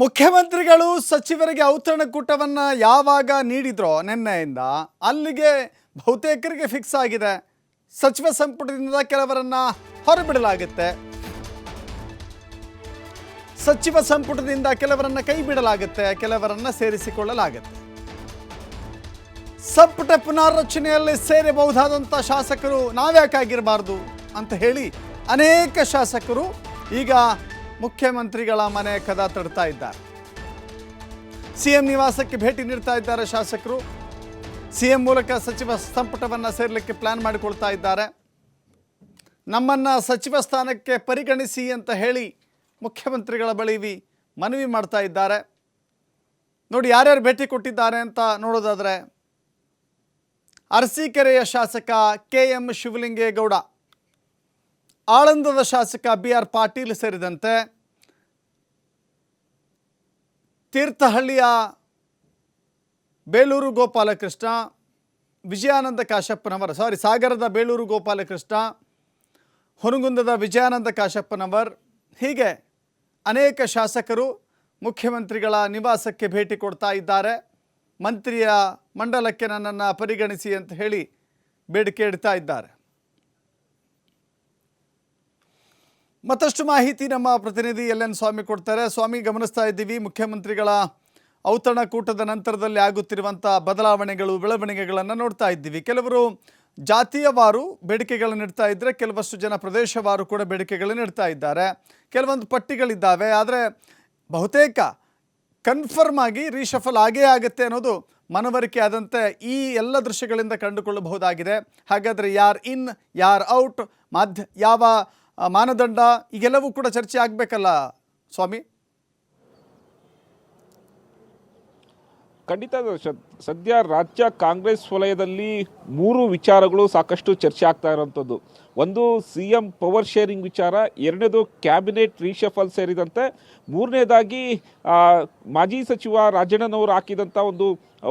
ಮುಖ್ಯಮಂತ್ರಿಗಳು ಸಚಿವರಿಗೆ ಔತಣಕೂಟವನ್ನು ಯಾವಾಗ ನೀಡಿದ್ರೋ ನಿನ್ನೆಯಿಂದ ಅಲ್ಲಿಗೆ ಬಹುತೇಕರಿಗೆ ಫಿಕ್ಸ್ ಆಗಿದೆ. ಸಚಿವ ಸಂಪುಟದಿಂದ ಕೆಲವರನ್ನ ಹೊರಬಿಡಲಾಗುತ್ತೆ. ಸಚಿವ ಸಂಪುಟದಿಂದ ಕೆಲವರನ್ನ ಕೈ ಬಿಡಲಾಗುತ್ತೆ, ಕೆಲವರನ್ನ ಸೇರಿಸಿಕೊಳ್ಳಲಾಗುತ್ತೆ. ಸಂಪುಟ ಪುನಾರಚನೆಯಲ್ಲಿ ಸೇರಬಹುದಾದಂಥ ಶಾಸಕರು ನಾವ್ಯಾಕಾಗಿರಬಾರ್ದು ಅಂತ ಹೇಳಿ ಅನೇಕ ಶಾಸಕರು ಈಗ ಮುಖ್ಯಮಂತ್ರಿಗಳ ಮನೆ ಕದ ತಡ್ತಾ ಇದ್ದಾರೆ. ಸಿಎಂ ನಿವಾಸಕ್ಕೆ ಭೇಟಿ ನೀಡ್ತಾ ಇದ್ದಾರೆ ಶಾಸಕರು. ಸಿಎಂ ಮೂಲಕ ಸಚಿವ ಸಂಪುಟವನ್ನು ಸೇರಲಿಕ್ಕೆ ಪ್ಲಾನ್ ಮಾಡಿಕೊಳ್ತಾ ಇದ್ದಾರೆ. ನಮ್ಮನ್ನು ಸಚಿವ ಸ್ಥಾನಕ್ಕೆ ಪರಿಗಣಿಸಿ ಅಂತ ಹೇಳಿ ಮುಖ್ಯಮಂತ್ರಿಗಳ ಬಳಿವಿ ಮನವಿ ಮಾಡ್ತಾ ಇದ್ದಾರೆ. ನೋಡಿ ಯಾರ್ಯಾರು ಭೇಟಿ ಕೊಟ್ಟಿದ್ದಾರೆ ಅಂತ ನೋಡೋದಾದರೆ ಅರಸೀಕೆರೆಯ ಶಾಸಕ ಕೆ ಎಂ ಶಿವಲಿಂಗೇಗೌಡ, ಆಳಂದದ ಶಾಸಕ ಬಿ ಆರ್ ಪಾಟೀಲ್ ಸೇರಿದಂತೆ ತೀರ್ಥಹಳ್ಳಿಯ ಬೇಲೂರು ಗೋಪಾಲಕೃಷ್ಣ, ವಿಜಯಾನಂದ ಕಾಶಪ್ಪನವರ್ ಸಾರಿ ಸಾಗರದ ಬೇಲೂರು ಗೋಪಾಲಕೃಷ್ಣ ಹೊನಗುಂದದ ವಿಜಯಾನಂದ ಕಾಶಪ್ಪನವರ್, ಹೀಗೆ ಅನೇಕ ಶಾಸಕರು, ಮುಖ್ಯಮಂತ್ರಿಗಳ ನಿವಾಸಕ್ಕೆ ಭೇಟಿ ಕೊಡ್ತಾ ಇದ್ದಾರೆ. ಮಂತ್ರಿಯ ಮಂಡಲಕ್ಕೆ ನನ್ನನ್ನು ಪರಿಗಣಿಸಿ ಅಂತ ಹೇಳಿ ಬೇಡಿಕೆ ಇಡ್ತಾ ಇದ್ದಾರೆ. ಮತ್ತಷ್ಟು ಮಾಹಿತಿ ನಮ್ಮ ಪ್ರತಿನಿಧಿ ಎಲ್ ಎನ್ ಸ್ವಾಮಿ ಕೊಡ್ತಾರೆ. ಸ್ವಾಮಿ, ಗಮನಿಸ್ತಾ ಇದ್ದೀವಿ, ಮುಖ್ಯಮಂತ್ರಿಗಳ ಔತಣಕೂಟದ ನಂತರದಲ್ಲಿ ಆಗುತ್ತಿರುವಂಥ ಬದಲಾವಣೆಗಳು, ಬೆಳವಣಿಗೆಗಳನ್ನು ನೋಡ್ತಾ ಇದ್ದೀವಿ. ಕೆಲವರು ಜಾತಿಯವಾರು ಬೇಡಿಕೆಗಳನ್ನು ಇಡ್ತಾ ಇದ್ದರೆ ಕೆಲವಷ್ಟು ಜನ ಪ್ರದೇಶವಾರು ಕೂಡ ಬೇಡಿಕೆಗಳನ್ನು ಇಡ್ತಾ ಇದ್ದಾರೆ. ಕೆಲವೊಂದು ಪಟ್ಟಿಗಳಿದ್ದಾವೆ, ಆದರೆ ಬಹುತೇಕ ಕನ್ಫರ್ಮ್ ಆಗಿ ರೀಶಫಲ್ ಆಗೇ ಆಗುತ್ತೆ ಅನ್ನೋದು ಮನವರಿಕೆ ಆದಂತೆ ಈ ಎಲ್ಲ ದೃಶ್ಯಗಳಿಂದ ಕಂಡುಕೊಳ್ಳಬಹುದಾಗಿದೆ. ಹಾಗಾದರೆ ಯಾರ್ ಇನ್, ಯಾರ್ ಔಟ್, ಮಾಧ್ಯ, ಯಾವ ಮಾನದಂಡ ಈಗೆಲ್ಲವೂ ಕೂಡ ಚರ್ಚೆ ಆಗಬೇಕಲ್ಲ, ಸ್ವಾಮಿ? ಖಂಡಿತ ಸದ್ಯ ರಾಜ್ಯ ಕಾಂಗ್ರೆಸ್ ವಲಯದಲ್ಲಿ ಮೂರು ವಿಚಾರಗಳು ಸಾಕಷ್ಟು ಚರ್ಚೆ ಆಗ್ತಾ ಇರೋಂಥದ್ದು. ಒಂದು ಸಿ ಎಂ ಪವರ್ ಶೇರಿಂಗ್ ವಿಚಾರ, ಎರಡನೇದು ಕ್ಯಾಬಿನೆಟ್ ರೀಶಫಲ್ ಸೇರಿದಂತೆ, ಮೂರನೇದಾಗಿ ಮಾಜಿ ಸಚಿವ ರಾಜಣ್ಣನವರು ಹಾಕಿದಂಥ ಒಂದು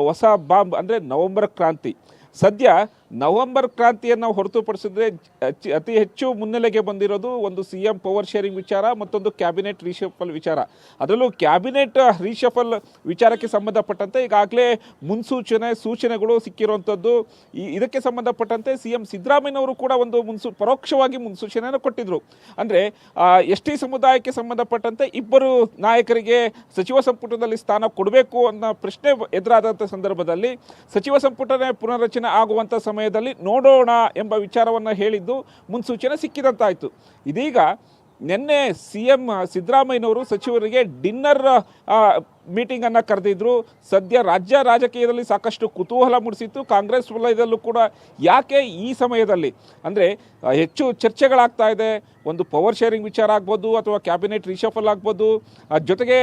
ಹೊಸ ಬಾಂಬ್ ಅಂದರೆ ನವೆಂಬರ್ ಕ್ರಾಂತಿ. ಸದ್ಯ ನವೆಂಬರ್ ಕ್ರಾಂತಿಯನ್ನು ಹೊರತುಪಡಿಸಿದ್ರೆ ಅತಿ- ಹೆಚ್ಚು ಮುನ್ನೆಲೆಗೆ ಬಂದಿರೋದು ಒಂದು ಸಿ ಎಂ ಪವರ್ ಶೇರಿಂಗ್ ವಿಚಾರ ಮತ್ತೊಂದು ಕ್ಯಾಬಿನೆಟ್ ರೀಶಫಲ್ ವಿಚಾರ. ಅದರಲ್ಲೂ ಕ್ಯಾಬಿನೆಟ್ ರೀಶಫಲ್ ವಿಚಾರಕ್ಕೆ ಸಂಬಂಧಪಟ್ಟಂತೆ ಈಗಾಗಲೇ ಮುನ್ಸೂಚನೆ, ಸೂಚನೆಗಳು ಸಿಕ್ಕಿರುವಂಥದ್ದು. ಇದಕ್ಕೆ ಸಂಬಂಧಪಟ್ಟಂತೆ ಸಿ ಎಂ ಸಿದ್ದರಾಮಯ್ಯನವರು ಕೂಡ ಒಂದು ಮುನ್ಸೂ ಪರೋಕ್ಷವಾಗಿ ಮುನ್ಸೂಚನೆಯನ್ನು ಕೊಟ್ಟಿದ್ರು. ಅಂದರೆ ಎಸ್ ಟಿ ಸಮುದಾಯಕ್ಕೆ ಸಂಬಂಧಪಟ್ಟಂತೆ ಇಬ್ಬರು ನಾಯಕರಿಗೆ ಸಚಿವ ಸಂಪುಟದಲ್ಲಿ ಸ್ಥಾನ ಕೊಡಬೇಕು ಅನ್ನೋ ಪ್ರಶ್ನೆ ಎದುರಾದಂಥ ಸಂದರ್ಭದಲ್ಲಿ ಸಚಿವ ಸಂಪುಟನೇ ಪುನರ್ರಚನೆ ಆಗುವಂಥ ಸಮಯದಲ್ಲಿ ನೋಡೋಣ ಎಂಬ ವಿಚಾರವನ್ನು ಹೇಳಿದ್ದು ಮುನ್ಸೂಚನೆ ಸಿಕ್ಕಿದಂತಾಯಿತು. ಇದೀಗ ನಿನ್ನೆ ಸಿ ಎಂ ಸಿದ್ದರಾಮಯ್ಯನವರು ಸಚಿವರಿಗೆ ಡಿನ್ನರ್ ಮೀಟಿಂಗನ್ನು ಕರೆದಿದ್ರು. ಸದ್ಯ ರಾಜ್ಯ ರಾಜಕೀಯದಲ್ಲಿ ಸಾಕಷ್ಟು ಕುತೂಹಲ ಮೂಡಿಸಿತ್ತು. ಕಾಂಗ್ರೆಸ್ ವಲಯದಲ್ಲೂ ಕೂಡ ಯಾಕೆ ಈ ಸಮಯದಲ್ಲಿ? ಅಂದರೆ ಹೆಚ್ಚು ಚರ್ಚೆಗಳಾಗ್ತಾ ಇದೆ. ಒಂದು ಪವರ್ ಶೇರಿಂಗ್ ವಿಚಾರ ಆಗ್ಬೋದು ಅಥವಾ ಕ್ಯಾಬಿನೆಟ್ ರಿಷಫಲ್ ಆಗ್ಬೋದು. ಜೊತೆಗೆ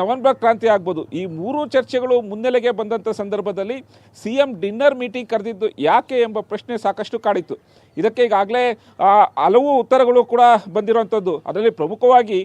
ನವೆಂಬರ್ ಕ್ರಾಂತಿ ಆಗ್ಬೋದು. ಈ ಮೂರು ಚರ್ಚೆಗಳು ಮುನ್ನೆಲೆಗೆ ಬಂದಂಥ ಸಂದರ್ಭದಲ್ಲಿ ಸಿ ಎಂ ಡಿನ್ನರ್ ಮೀಟಿಂಗ್ ಕರೆದಿದ್ದು ಯಾಕೆ ಎಂಬ ಪ್ರಶ್ನೆ ಸಾಕಷ್ಟು ಕಾಡಿತ್ತು. ಇದಕ್ಕೆ ಈಗಾಗಲೇ ಹಲವು ಉತ್ತರಗಳು ಕೂಡ ಬಂದಿರುವಂಥದ್ದು ಅದರಲ್ಲಿ ಪ್ರಮುಖವಾಗಿ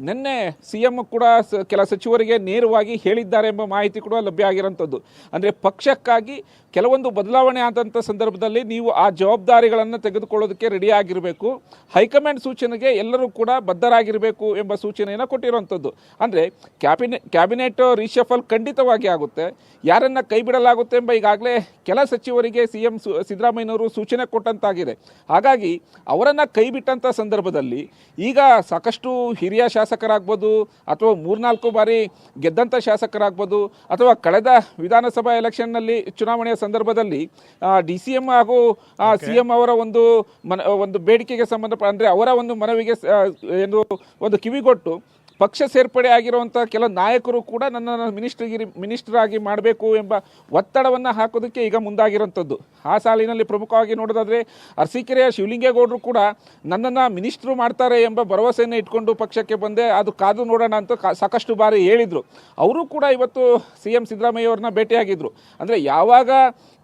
ನಿನ್ನೆ ಸಿ ಎಂ ಕೂಡ ಸ- ಕೆಲ ಸಚಿವರಿಗೆ ನೇರವಾಗಿ ಹೇಳಿದ್ದಾರೆ ಎಂಬ ಮಾಹಿತಿ ಕೂಡ ಲಭ್ಯ ಆಗಿರೋಂಥದ್ದು ಅಂದರೆ ಪಕ್ಷಕ್ಕಾಗಿ ಕೆಲವೊಂದು ಬದಲಾವಣೆ ಆದಂಥ ಸಂದರ್ಭದಲ್ಲಿ ನೀವು ಆ ಜವಾಬ್ದಾರಿಗಳನ್ನು ತೆಗೆದುಕೊಳ್ಳೋದಕ್ಕೆ ರೆಡಿ ಆಗಿರಬೇಕು. ಹೈಕಮಾಂಡ್ ಸೂಚನೆಗೆ ಎಲ್ಲರೂ ಕೂಡ ಬದ್ಧರಾಗಿರಬೇಕು ಎಂಬ ಸೂಚನೆಯನ್ನು ಕೊಟ್ಟಿರುವಂಥದ್ದು. ಅಂದರೆ ಕ್ಯಾಬಿನೆಟ್ ಕ್ಯಾಬಿನೆಟ್ ರೀಶಫಲ್ ಖಂಡಿತವಾಗಿ ಆಗುತ್ತೆ. ಯಾರನ್ನು ಕೈ ಬಿಡಲಾಗುತ್ತೆ ಎಂಬ ಈಗಾಗಲೇ ಕೆಲ ಸಚಿವರಿಗೆ ಸಿ ಎಂ ಸಿದ್ದರಾಮಯ್ಯನವರು ಸೂಚನೆ ಕೊಟ್ಟಂತಾಗಿದೆ. ಹಾಗಾಗಿ ಅವರನ್ನು ಕೈ ಬಿಟ್ಟಂಥ ಸಂದರ್ಭದಲ್ಲಿ ಈಗ ಸಾಕಷ್ಟು ಹಿರಿಯ ಶಾಸಕರಾಗ್ಬೋದು ಅಥವಾ ಮೂರ್ನಾಲ್ಕು ಬಾರಿ ಗೆದ್ದಂಥ ಶಾಸಕರಾಗ್ಬೋದು ಅಥವಾ ಕಳೆದ ವಿಧಾನಸಭಾ ಎಲೆಕ್ಷನ್ನಲ್ಲಿ ಚುನಾವಣೆಯ ಸಂದರ್ಭದಲ್ಲಿ ಡಿ ಸಿ ಎಂ ಹಾಗೂ ಸಿ ಎಂ ಅವರ ಒಂದು ಮನ ಒಂದು ಬೇಡಿಕೆಗೆ ಸಂಬಂಧಪಟ್ಟ ಅಂದರೆ ಅವರ ಒಂದು ಮನವಿಗೆ ಎಂದು ಏನು ಒಂದು ಕಿವಿಗೊಟ್ಟು ಪಕ್ಷ ಸೇರ್ಪಡೆ ಆಗಿರುವಂಥ ಕೆಲವು ನಾಯಕರು ಕೂಡ ನನ್ನನ್ನು ಮಿನಿಸ್ಟ್ರಿಗಿರಿ ಮಿನಿಸ್ಟರ್ ಆಗಿ ಮಾಡಬೇಕು ಎಂಬ ಒತ್ತಡವನ್ನು ಹಾಕೋದಕ್ಕೆ ಈಗ ಮುಂದಾಗಿರುವಂಥದ್ದು. ಆ ಸಾಲಿನಲ್ಲಿ ಪ್ರಮುಖವಾಗಿ ನೋಡೋದಾದರೆ ಅರಸೀಕೆರೆಯ ಶಿವಲಿಂಗೇಗೌಡರು ಕೂಡ ನನ್ನನ್ನು ಮಿನಿಸ್ಟ್ರು ಮಾಡ್ತಾರೆ ಎಂಬ ಭರವಸೆಯನ್ನು ಇಟ್ಕೊಂಡು ಪಕ್ಷಕ್ಕೆ ಬಂದೆ. ಅದು ಕಾದು ನೋಡೋಣ ಅಂತ ಸಾಕಷ್ಟು ಬಾರಿ ಹೇಳಿದರು. ಅವರು ಕೂಡ ಇವತ್ತು ಸಿ ಎಂ ಸಿದ್ದರಾಮಯ್ಯವ್ರನ್ನ ಭೇಟಿಯಾಗಿದ್ದರು ಅಂದರೆ ಯಾವಾಗ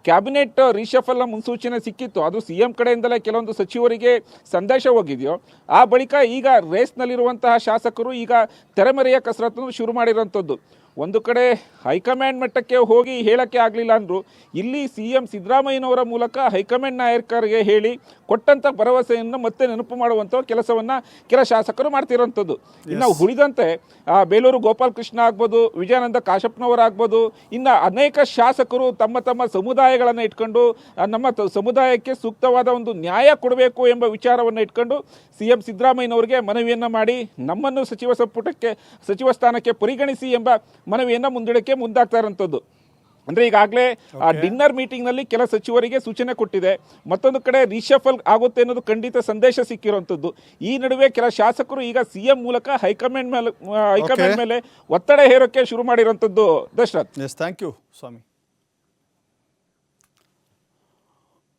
ಕ್ಯಾಬಿನೆಟ್ ರೀಶಫಲ್ನ ಮುನ್ಸೂಚನೆ ಸಿಕ್ಕಿತ್ತು, ಅದು ಸಿ ಎಂ ಕಡೆಯಿಂದಲೇ ಕೆಲವೊಂದು ಸಚಿವರಿಗೆ ಸಂದೇಶ ಹೋಗಿದೆಯೋ, ಆ ಬಳಿಕ ಈಗ ರೇಸ್ನಲ್ಲಿರುವಂತಹ ಶಾಸಕರು ಈಗ ತೆರೆಮರೆಯ ಕಸರತ್ತನ್ನು ಶುರು ಮಾಡಿರೋಂಥದ್ದು ಒಂದು ಕಡೆ ಹೈಕಮಾಂಡ್ ಮಟ್ಟಕ್ಕೆ ಹೋಗಿ ಹೇಳಕ್ಕೆ ಆಗಲಿಲ್ಲ ಅಂದರು ಇಲ್ಲಿ ಸಿ ಎಂ ಸಿದ್ದರಾಮಯ್ಯನವರ ಮೂಲಕ ಹೈಕಮಾಂಡ್ ನಾಯಕರಿಗೆ ಹೇಳಿ ಕೊಟ್ಟಂಥ ಭರವಸೆಯನ್ನು ಮತ್ತೆ ನೆನಪು ಮಾಡುವಂಥ ಕೆಲಸವನ್ನು ಕೆಲ ಶಾಸಕರು ಮಾಡ್ತಿರೋಂಥದ್ದು. ಇನ್ನು ಉಳಿದಂತೆ ಬೇಲೂರು ಗೋಪಾಲಕೃಷ್ಣ ಆಗ್ಬೋದು ವಿಜಯಾನಂದ ಕಾಶಪ್ಪನವರಾಗ್ಬೋದು ಇನ್ನು ಅನೇಕ ಶಾಸಕರು ತಮ್ಮ ತಮ್ಮ ಸಮುದಾಯಗಳನ್ನು ಇಟ್ಕೊಂಡು ನಮ್ಮ ತ- ಸಮುದಾಯಕ್ಕೆ ಸೂಕ್ತವಾದ ಒಂದು ನ್ಯಾಯ ಕೊಡಬೇಕು ಎಂಬ ವಿಚಾರವನ್ನು ಇಟ್ಕೊಂಡು ಸಿ ಎಂ ಸಿದ್ದರಾಮಯ್ಯನವರಿಗೆ ಮನವಿಯನ್ನು ಮಾಡಿ ನಮ್ಮನ್ನು ಸಚಿವ ಸಂಪುಟಕ್ಕೆ ಸಚಿವ ಸ್ಥಾನಕ್ಕೆ ಪರಿಗಣಿಸಿ ಎಂಬ ಮನವಿಯನ್ನು ಮುಂದಿಡಕ್ಕೆ ಮುಂದಾಗ್ತಾ ಇರೋಂಥದ್ದು ಅಂದರೆ ಈಗಾಗಲೇ ಆ ಡಿನ್ನರ್ ಮೀಟಿಂಗ್ನಲ್ಲಿ ಕೆಲ ಸಚಿವರಿಗೆ ಸೂಚನೆ ಕೊಟ್ಟಿದೆ. ಮತ್ತೊಂದು ಕಡೆ ರಿಶಫಲ್ ಆಗುತ್ತೆ ಅನ್ನೋದು ಖಂಡಿತ ಸಂದೇಶ ಸಿಕ್ಕಿರುವಂಥದ್ದು. ಈ ನಡುವೆ ಕೆಲ ಶಾಸಕರು ಈಗ ಸಿಎಂ ಮೂಲಕ ಹೈಕಮಾಂಡ್ ಮೇಲೆ ಹೈಕಮಾಂಡ್ ಮೇಲೆ ಒತ್ತಡ ಹೇರೋಕ್ಕೆ ಶುರು ಮಾಡಿರುವಂಥದ್ದು ದಶರಥ್. Thank you Swami.